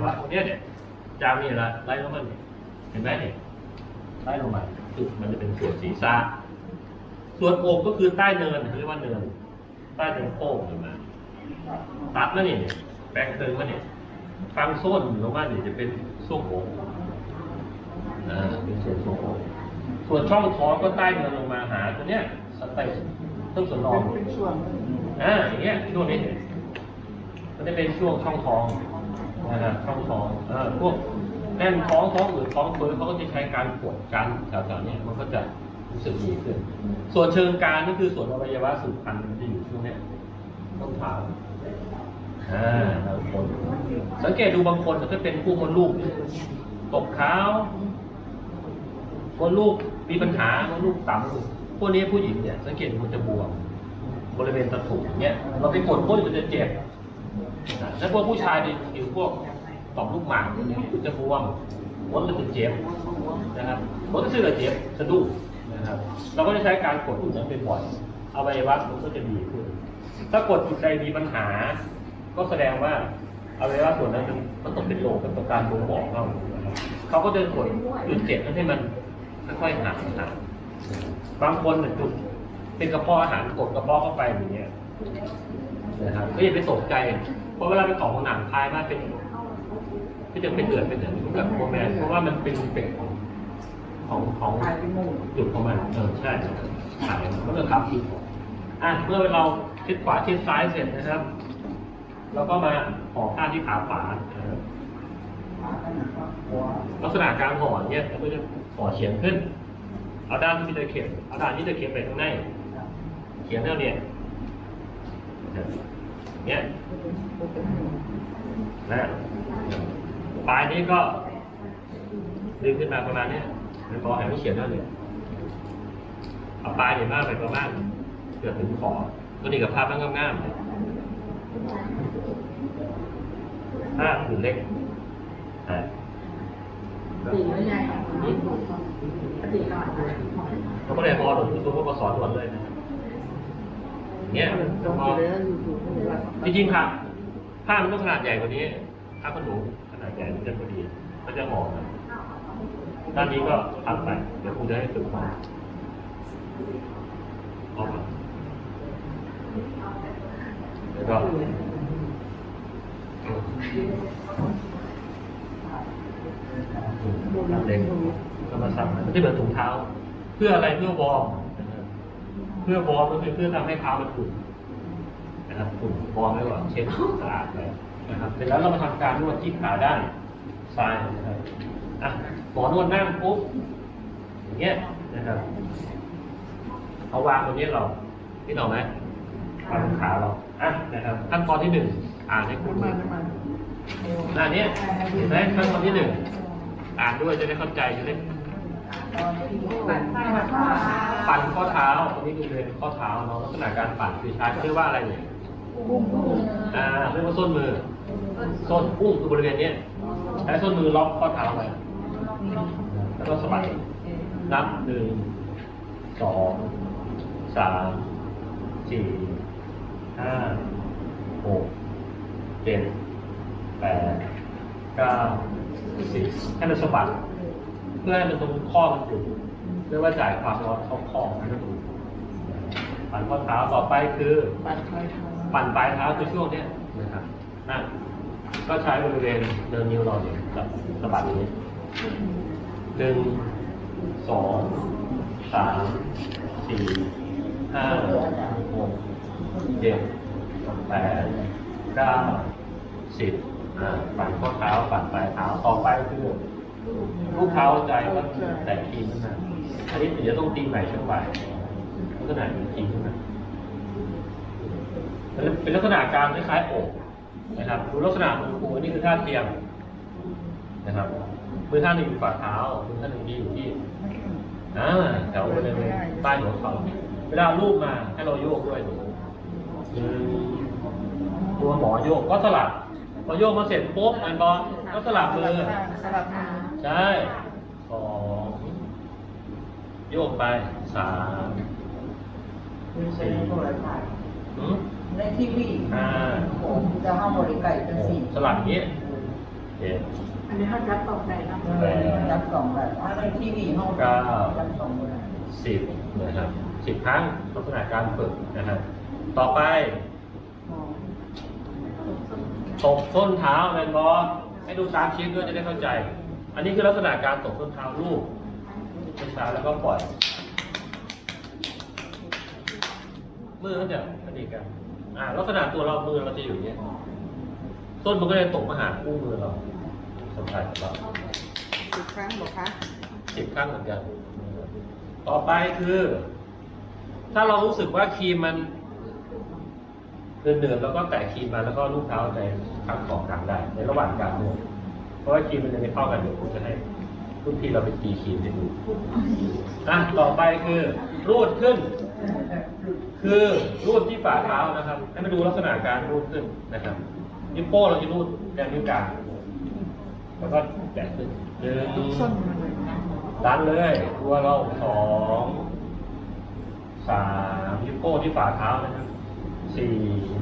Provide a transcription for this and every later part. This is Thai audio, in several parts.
ยวะตรงเนี้ยเนี่ยจามนี่ละไล่ลงมาเนี่ยเห็นไหมเนี่ยไล่ลงมาคือมันจะเป็นส่วนศีรษะส่วนอกก็คือใต้เนินเรียกว่าเนิน ใต้เนินโค้งเห็นไหมตัดแล้วนี่เนี่ยแปลงเติมมาเนี่ยฟังส้นลงมาเนี่ยจะเป็นช่วงอกอ่าเป็นส่วนช่วงอกส่วนช่องท้องก็ใต้เนินลงมาหาตัวเนี้ยสเตปต้นส่วนรองเป็นช่วงอ่าอย่างเงี้ยช่วงนี้เนี่ยมันจะเป็นช่วงช่องท้อง นะครับช่องท้องเออพวกแน่นท้องท้องหรือท้องเฟ้อเขาก็จะใช้การกดกันแถวๆนี้มันก็จะรู้สึกดีขึ้น ส่วนเชิงการนี่คือส่วนอวัยวะสืบพันธุ์มันจะอยู่ช่วงนี้ต้นขาอ่าบางคนสังเกตดูบางคนก็เป็นผู้มดลูกตกขาวมดลูกมีปัญหามดลูกต่ำพวกนี้ผู้หญิงเนี่ยสังเกตมันจะบวมบริเวณตะถุเนี่ยเราไปกดก้นมันจะเจ็บ แล้วพวกผู้ชายในผิวพวกต่อมลูกหมากพวกนี้มันจะบวมมดมันจะเจ็บนะครับมดก็ชื่อเจ็บสะดุ้งนะครับ เราก็จะใช้การกดจุดนั้นเป็นบ่อยเอวัยวะมันก็จะดีขึ้น ถ้ากดจุดใดมีปัญหา ก็แสดงว่าอวัยวะส่วนนั้นมันต้องเป็นโรคเป็นประการบ่งบอกเราเขาก็จะกดจุดเจ็บนั้นให้มันค่อยๆหายหายบางคนเนี่ยจุดเป็นกระเพาะอาหารกดกระเพาะเข้าไปอย่างเงี้ยนะครับก็อย่าไปตกใจ เพราะเวลาไปของหนังพายมากเป็นก็จะเป็นเดือดเป็นเดือดทุกแบบโมแมนเพราะว่ามันเป็นเป็ดของของของถ่ายเป็นหมู่จุดของมันเออใช่ถ่ายมันก็ครับอีกอะเมื่อเราชิดขวาชิดซ้ายเสร็จนะครับเราก็มาห่อผ้าที่ขาขวานลักษณะการห่อเนี่ยเราก็จะห่อเฉียงขึ้น เอาด้านที่มีตะเข็บเอาด้านที่ตะเข็บไปข้างในเขียนเท่าเนี้ยเนี่ย นะปลายนี้ก็ดึงขึ้นมาประมาณเนี้ยแล้วก็ให้มันเขียนเท่านี้เอาปลายเนี่ยมากไปประมาณเกือบถึงคอตัวนี้กับภาพตั้งงามๆเลยห้าผืนเล็กอ่าตีไม่ใหญ่ตีก่อนเขาก็เลยพอหนุนตัวก็สอนหนุนเลยนะเนี่ยต้องพอกินแล้วอยู่ถูกว่าจริงๆค่ะ ผ้ามันต้องขนาดใหญ่กว่านี้ผ้าขนหนูขนาดใหญ่มันจะพอดีมันจะหอมนะด้านนี้ก็ทำไป เดี๋ยวครูจะให้ฝึกมาออกมาแล้วก็ทำเล็กก็มาสั่งมันจะเหมือนถุงเท้า เพื่ออะไรเพื่อวอร์มเพื่อวอร์มก็คือเพื่อทำให้เท้ามันอุ่น นะครับกลุ่มบอลไว้ก่อนเช็ดสะอาดไปนะครับเสร็จแล้วเรามาทำการนวดที่ขาด้านซ้ายนะครับอะหมอนวดนั่งปุ๊บอย่างเงี้ยนะครับเอาวางตรงนี้เราที่เราไหมวางบนขาเราอะนะครับขั้นตอนที่หนึ่งอ่านให้คุณน้ำมันน้ำมันหน้านี้เห็นไหมขั้นตอนที่หนึ่งอ่านด้วยจะได้เข้าใจจะได้ปั่นให้มันขาปั่นข้อเท้าตรงนี้ดูเลยข้อเท้าเนาะลักษณะการปั่นคือใช้เขาเรียกว่าอะไรเนี่ยปุ้งปุ้ง อ่าเรียกว่าส้นมือ ส้นอุ้งคือบริเวณเนี้ยใช้ส้นมือล็อกข้อเท้าไว้แล้วก็สะบัดนับหนึ่งสองสามสี่ห้าหกเจ็ดแปดเก้าสิบให้มันสะบัดเพื่อให้มันตรงข้อมันจุดเรียกว่าจ่ายความร้อนเข้าข้อมันถูกปั่นข้อเท้าต่อไปคือปั่นคอยท ปั่นปลายเท้าคือช่วงเนี้ยนะครับนั่นก็ใช้บริเวณเดินนิ้วเราเนี่ยกับสะบัดอย่างนี้หนึ่งสองสามสี่ห้าหกเจ็ดแปดเก้าสิบอ่าปั่นข้อเท้าปั่นปลายเท้าต่อไปคือลูกเท้าใจก็แต่ทีขึ้นมาอันนี้ถึงจะต้องตีใหม่ช่วงบ่ายลักษณะนี้ทีขึ้นมา เป็นลักษณะการคล้ายๆอกนะครับ ดูลักษณะมือครูอันนี้คือท่าเทียมนะครับ มือท่านหนึ่งอยู่ฝ่าเท้า มือท่านหนึ่งที่อยู่ที่อ่าแถวบริเวณใต้หัวเข่าเวลาลูบมาให้เราโยกด้วยดูมือตัวหมอโยกก็สลับพอโยกมาเสร็จปุ๊บอันบอลก็สลับมือสลับมือใช่สองโยกไปสามมี ใช้โทรศัพท์หืมในทีวีห้าผมจะห้ามบริการจังสี่สลับอย่างนี้เจ็ดอันนี้เขาจับตกใจนะเออจับสองแบบถ้าในทีวีห้องเก้าจับสองแบบสิบนะครับสิบครั้งลักษณะการฝึกนะครับต่อไปตบส้นเท้าแมนบอให้ดูตามคลิปด้วยจะได้เข้าใจ อันนี้คือลักษณะการตบส้นเท้าลูกช้าๆแล้วก็ปล่อย มือมันจะกระดิกกัน อ่าลักษณะตัวเรามือเราจะอยู่อย่างนี้ยต้นมันก็เลยตกมาหาคู่มือเราสัมผัสกับเราสิบครั้งบอกคะสิบครั้งเหมือนกัน ต่อไปคือ ถ้าเรารู้สึกว่าครีมมันเดือดเดือดแล้วก็แตะครีมมาแล้วก็ลูกเท้าในข้างของกลางได้ ในระหว่างการนวดเพราะว่าครีมมันจะไม่เข้ากันเดี๋ยวผมจะให้รุ่นพี่เราไปตีครีมให้ดูอะต่อไปคือรูดขึ้น คือรูดที่ฝ่าเท้านะครับ ให้มาดูลักษณะการรูดขึ้นนะครับ นิ้วโป้งเราจะรูดแกนนิ้วกลางแล้วก็แตะขึ้นหนึ่งส้นมันเลยดันเลยตัวเราสองสามนิ้วโป้งที่ฝ่าเท้านะครับสี่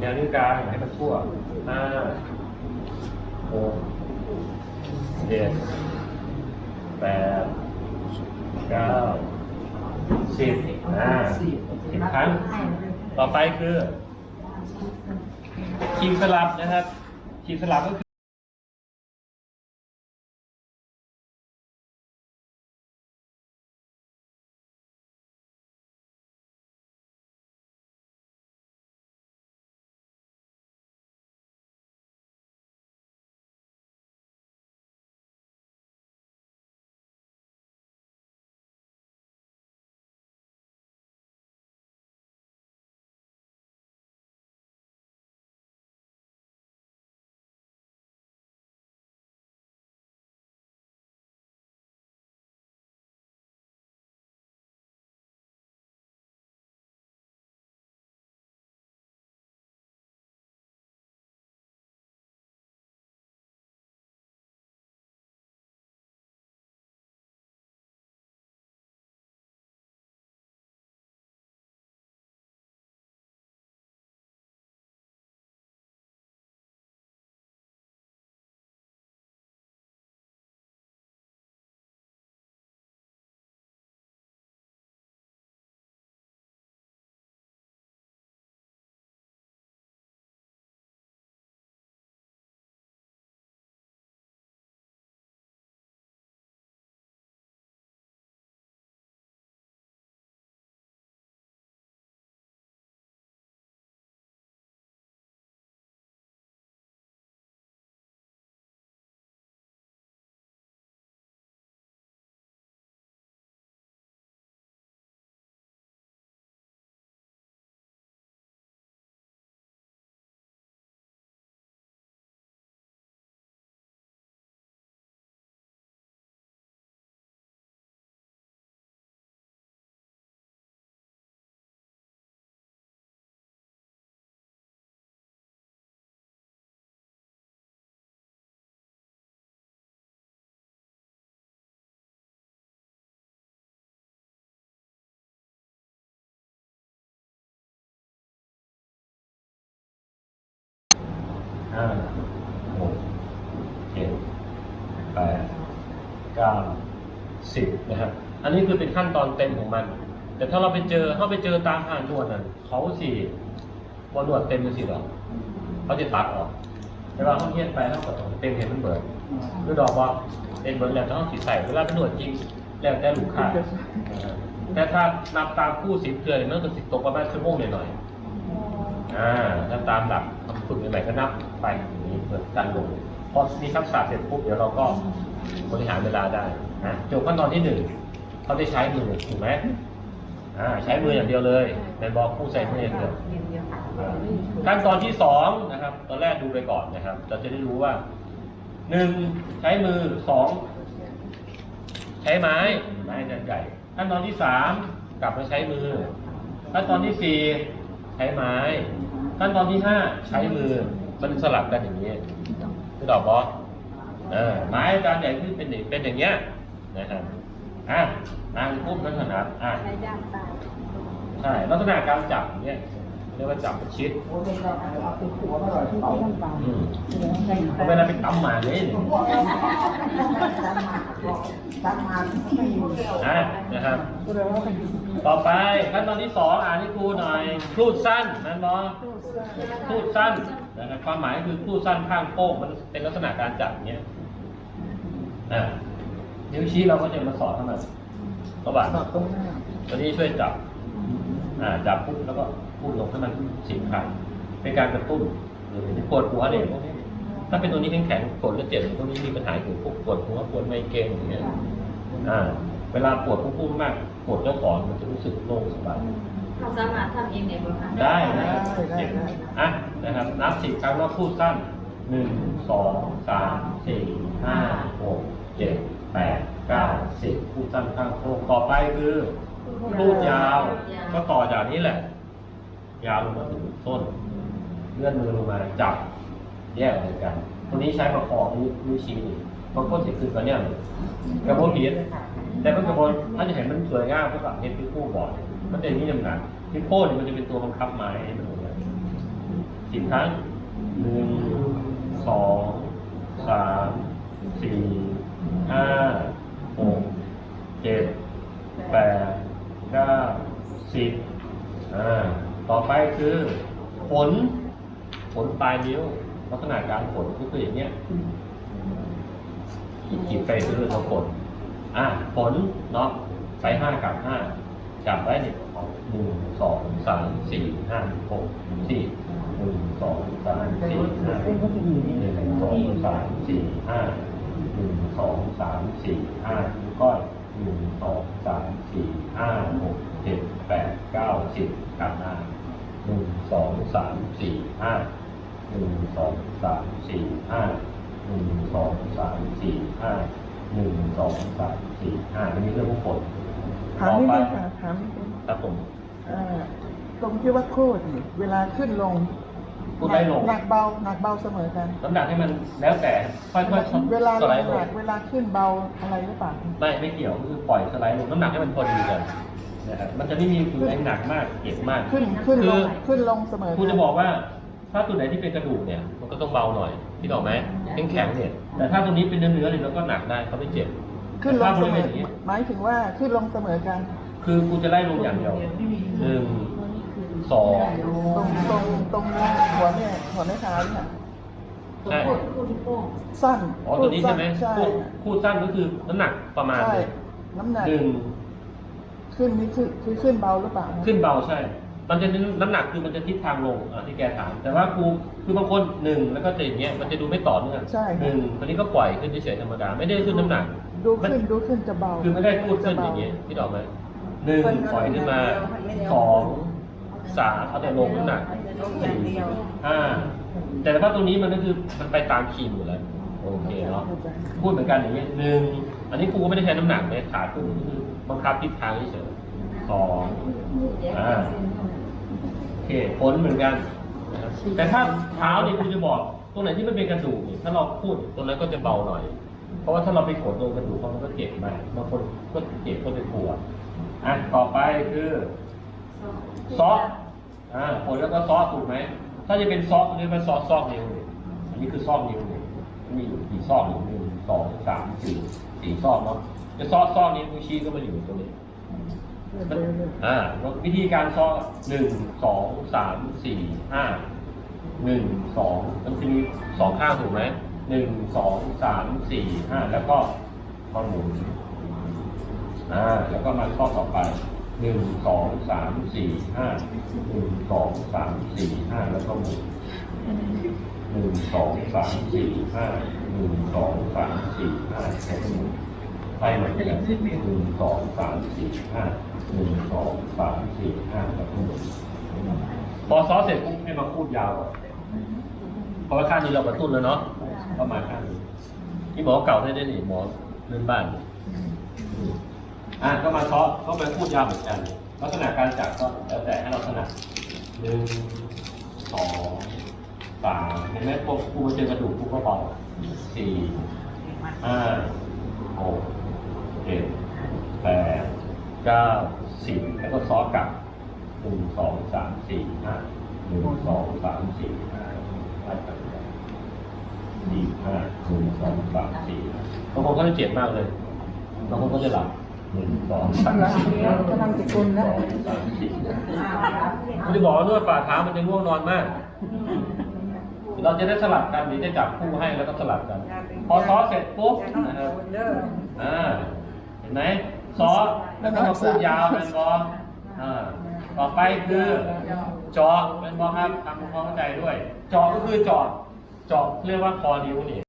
แนวนิ้วกลางให้มันทั่วห้าหกเจ็ดแปดเก้า สิบอ่าสิบครั้ง ต่อไปคือคีมสลับนะครับคีมสลับก็คือ ห้าหกเจ็ดแปดเก้าสิบนะครับ อันนี้คือเป็นขั้นตอนเต็มของมัน แต่ถ้าเราไปเจอเข้าไปเจอตามอ่านนวดนั่นเขาสี่บนนวดเต็มเป็นสิหรอเขาจะตัดออกแต่ว่าเขาเทียนไปแล้วก็เต็มเห็นมันเบิดคือดอกว่าเป็นเบิร์แล้วต้องสีใส่เวลาเป็นนวดจริงแล้วแต่ลูกค้าแต่ถ้านับตามคู่สิบเดือนมันก็สิตกประมาณชั่วโมงหน่อยๆอ่าถ้าตามหลักคำฝึกใหม่ๆก็นับ ไปอย่างนี้เพื่อการลงพอมีทักษะเสร็จปุ๊บเดี๋ยวเราก็บริหารเวลาได้นะจบขั้นตอนที่หนึ่งเขาได้ใช้มือถูกไหมอ่าใช้มืออย่างเดียวเลยในบอกผู้ใส่มืออย่างเดียวอ่าขั้นตอนที่สองนะครับ ตอนแรกดูไปก่อนนะครับ เราจะได้รู้ว่าหนึ่งใช้มือสองใช้ไม้ไม้อันใหญ่ขั้นตอนที่สามกลับมาใช้มือขั้นตอนที่สี่ใช้ไม้ ขั้นตอนที่ห้าใช้มือ มันสลับกันอย่างนี้คือดอกบอสเออไม้อาจารย์ใหญ่ขึ้นเป็นอย่างเป็นอย่างเงี้ยนะครับอะนางพุ่มนักขนาดอะใช้ย่างตายใช่ลักษณะการจับอย่างเงี้ยเรียกว่าจับประชิดโอ้เป็นเราเอาเป็นหัวมาหน่อยที่ต้องเบาอืมเพราะเวลาไปตำหมาเนี่ยตั้งมาตั้งมาไม่อยู่นะนะครับก็เลยว่าเป็นต่อไปขั้นตอนที่สองอ่านให้ครูหน่อย ครูดสั้นนั่นบอครูดสั้น นะครับความหมายคือครูดสั้นข้างโป้งมันเป็นลักษณะการจับเงี้ยอ่านิ้วชี้เราก็จะมาสอนเท่านั้นระว่างสอดตรงหน้าตัวนี้ช่วยจับ อ่า จับปุ๊บแล้วก็พูดลงให้มันสิบครั้งเป็นการกระตุ้นหรือปวดหัวเนี่ยพวกนี้ถ้าเป็นตัวนี้แข็งๆปวดแล้วเจ็บพวกนี้มีปัญหาอยู่พวกปวดหัวปวดไมเกรนอย่างเงี้ยอ่า เวลาปวดพุ่งๆมากปวดเจ้าของมันจะรู้สึกโล่งสบาย เราสามารถทำเองได้ไหมคะได้ได้เจ็บอะนะครับ นับสิบครั้งแล้วพูดสั้นหนึ่งสองสามสี่ห้าหกเจ็ดแปดเก้าสิบพูดสั้นข้างโค้งต่อไปคือพูดยาวก็ต่อจากนี้แหละ ยาวลงมาถึงส้นเลื่อนมือลงมาจับแยกออกจากกันตรงนี้ใช้ประคองนิ้วนิ้วชี้นี่บางคนสิคือตัวเนี้ยกระโปรงผิดแต่เป็นกระโปรงถ้าจะเห็นมันสวยงามก็กับเห็นที่คู่บอร์ ดมันเป็นนี่จำกัดที่โป้เนี่ยมันจะเป็นตัวบังคับไม้ให้มันลงมาสิบครั้งหนึ่งสองสามสี่ห้าหกเจ็ดแปดเก้าสิบอ่าต่อไปคือผลผลปลายนิ้วลักษณะการผลก็คืออย่างเนี้ยขีดขีดไปเรื่อยๆเราผลอะผลเนาะใช้ห้ากับห้า จับไว้เนี่ยหนึ่งสองสามสี่ห้าหกสี่หนึ่งสองสามสี่ห้าหนึ่งสองสามสี่ห้าหนึ่งสองสามสี่ห้าก้อยหนึ่งสองสามสี่ห้าหกเจ็ดแปดเก้าสิบกับหน้าหนึ่งสองสามสี่ห้าหนึ่งสองสามสี่ห้าหนึ่งสองสามสี่ห้าหนึ่งสองสามสี่ห้าอันนี้เรื่องฝน ถามนิดนึงค่ะถามนิดนึงครับผมเอ่อตรงที่ว่าโคตรนี่เวลาขึ้นลงพูดได้ลงหนักเบาหนักเบาเสมอกันน้ำหนักให้มันแล้วแต่ค่อยๆเวลาสลไลงด์ลหนังกเวลาขึ้นเบาอะไรหรือเปล่าไม่ไม่เกี่ยวคือปล่อยสไลด์ลงน้ำหนักให้มันพอดีกันนะครับมันจะไม่มีคือไอ้หนักมากเจ็บมากขึ้นขึ้นลงคือขึ้นลงเสมอครูกัจะบอกว่า ถ้าตัวไหนที่เป็นกระดูกเนี่ย มันก็ต้องเบาหน่อยที่บอกไหมแข็งๆเนี่ยแต่ถ้าตรงนี้เป็นเนื้อๆเนี่ยเราก็หนักได้เขาไม่เจ็บ ขึ้นลแต่งถ้าบเสริมเวอณอย่างนี้หมายถึงว่าขึ้นลงเสมอกัน คือกูจะไล่ลงอย่างเดียวหนึ่งสองตรงตรงตรงหัวเนี่ยหัวแม่เท้าเนี่ยใช่พูดพูดที่โป้งสั้นอ๋อตัวนี้ใช่ไหมใช่พูดพูดสั้นก็คือน้ำหนักประมาณใช่หนึ่งน้ำหนักหนึ่งขึ้นนี่คือคือขึ้นเบาหรือเปล่า ขึ้นเบาใช่ มันจะน้ำหนักคือมันจะทิศทางลงอะที่แกถาม แต่ว่าครูคือบางคนหนึ่งแล้วก็จะอย่างเงี้ยมันจะดูไม่ต่อเนื่องใช่หนึ่งตอนนี้ก็ปล่อยขึ้นเฉยๆธรรมดาไม่ได้ขึ้นน้ำหนัก ดูขึ้นดูขึ้นจะเบาคือไม่ได้พูดขึ้นอย่างเงี้ยพี่ดอกไหมหนึ่งปล่อยขึ้นมาสองสามเอาแต่ลงน้ำหนักสี่ห้าแต่ว่าตรงนี้มันก็คือมันไปตามคีย์หมดแล้วโอเคเนาะพูดเหมือนกันอย่างเงี้ยหนึ่งอันนี้ครูก็ไม่ได้ใช้น้ำหนักเลยขาขึ้นคือบังคับทิศทางเฉยๆสองอ่าโอเคผลเหมือนกันนะครับแต่ถ้าเท้าเนี่ยครูจะบอกตรงไหนที่มันเป็นกระดูกเนี่ยถ้าเราพูดตรงนั้นก็จะเบาหน่อยเพ ราะว่าถ้าเราไปกดโดนกระดูกเขามันก็เจ็บมากบางคนก็เจ็บก็จะปวดอะต่อไปคือซอสอ่าผลแล้วก็ซอสถูกไหมถ้าจะเป็นซอสเรียกว่าซอสซอกนิ้วเนี่ยอันนี้คือซอกนิ้วเนี่ยมันมีอยู่กี่ซอกอยู่หนึ่งสองสามสี่สี่ซอกเนาะจะซอสซอกนิ้วนิ้วชี้ก็มาอยู่ตรงนี้มันอ่าวิธีการซอกหนึ่งสองสามสี่ห้าหนึ่งสองมันจะมีสองข้างถูกไหม หนึ่งสองสามสี่ห้าแล้วก็ข้อหมุนอ่าแล้วก็มาข้อต่อไปหนึ่งสองสามสี่ห้าหนึ่งสองสามสี่ห้าแล้วก็หมุนหนึ่งสองสามสี่ห้าหนึ่งสองสามสี่ห้าแล้วก็หมุนไปเหมือนกันหนึ่งสองสามสี่ห้าหนึ่งสองสามสี่ห้าแล้วก็หมุนพอซ้อเสร็จปุ๊บให้มาพูดยาวก่อนเพราะว่าข้านี้เรากระตุ้นแล้วเนาะ ประมาณข้างนี้ที่หมอเก่าได้ได้หนิหมอเลื่อนบ้านอะก็มาซ้อก็มาพูดยาวเหมือนกัน ลักษณะการจับก็แล้วแต่ให้เราถนัดหนึ่งสองสามเห็นไหมพวกกูมาเจอกระดูกพวกก็เบาสี่ห้าหกเจ็ดแปดเก้าสิบแล้วก็ซ้อกลับหนึ่งสองสามสี่ห้าหนึ่งสองสามสี่ห้าไปกัน สี่ห้าหนึ่งสองสามสี่บางคนก็จะเจ็บมากเลยบางคนก็จะหลับหนึ่งสองสามสี่ห้าหนึ่งสองสามสี่ผมจะบอกว่านวดฝ่าเท้ามันจะง่วงนอนมาก เราจะได้สลับกันเดี๋ยวจะจับคู่ให้แล้วก็สลับกัน พอซ้อเสร็จปุ๊บนะครับอ่าเห็นไหมซ้อแล้วก็มาพูดยาวเป็นบออ่าต่อไปคือเจาะเป็นบอครับทำความเข้าใจด้วยเจาะก็คือเจาะ เจาะเรียกว่าคอนิ้วนี่